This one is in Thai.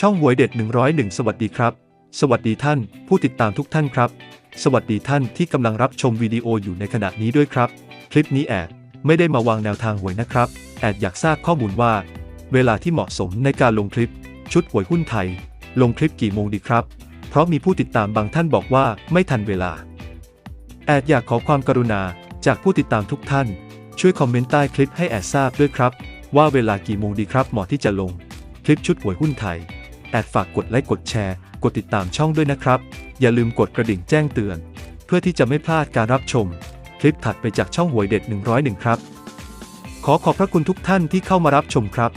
ช่องหวยเด็ด 101 สวัสดีครับ สวัสดีท่าน ผู้ติดตามทุกท่านครับ สวัสดีท่านที่กำลังรับชมวิดีโออยู่ในขณะนี้ด้วยครับ คลิปนี้แอดไม่ได้มาวางแนวทางหวยนะครับ แอดอยากทราบข้อมูลว่า เวลาที่เหมาะสมในการลงคลิป ชุดหวยหุ้นไทย ลงคลิปกี่โมงดีครับ เพราะมีผู้ติดตามบางท่านบอกว่าไม่ทันเวลา แอดอยากขอความกรุณาจากผู้ติดตามทุกท่าน ช่วยคอมเมนต์ใต้คลิปให้แอดทราบด้วยครับ ว่าเวลากี่โมงดีครับเหมาะที่จะลง คลิปชุดหวยหุ้นไทย ดฝากกดไลค์กดแชร์ กดติดตามช่องด้วยนะครับ อย่าลืมกดกระดิ่งแจ้งเตือน เพื่อที่จะไม่พลาดการรับชม คลิปถัดไปจากช่องหวยเด็ด 101 ครับ ขอขอบพระคุณทุกท่านที่เข้ามารับชมครับ